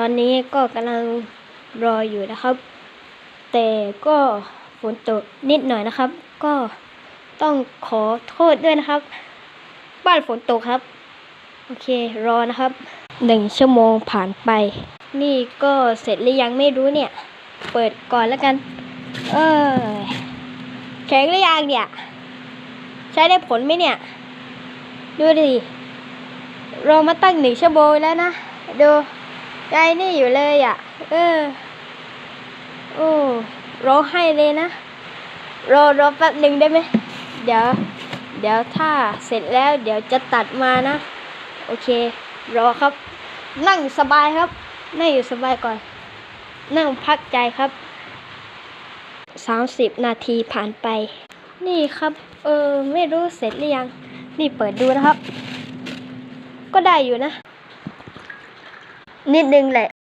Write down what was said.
ตอนนี้ก็กำลังรออยู่นะครับ แต่ก็ฝนตกนิดหน่อยนะครับ ก็ต้องขอโทษด้วยนะครับ บ้านฝนตกครับ โอเครอนะครับหนึ่งชั่วโมงผ่านไป นี่ก็เสร็จหรือยังไม่รู้เนี่ย เปิดก่อนแล้วกัน เออแข็งหรือยังเนี่ย ใช้ได้ผลไหมเนี่ย ดูดิรอมาตั้งหนึ่งชั่วโมงแล้วนะ ดู ใจนี่อยู่เลยอะ เออ โอ้ร้องไห้เลยนะ รอรอแป๊บหนึ่งได้ไหม เดี๋ยว เดี๋ยวถ้าเสร็จแล้ว เดี๋ยวจะตัดมานะ โอเค รอครับ นั่งสบายครับ นั่งอยู่สบายก่อน นั่งพักใจครับสามสิบนาทีผ่านไป นี่ครับ เออ ไม่รู้เสร็จหรือยัง นี่เปิดดูนะครับ ก็ได้อยู่นะ นิดนึงแหละ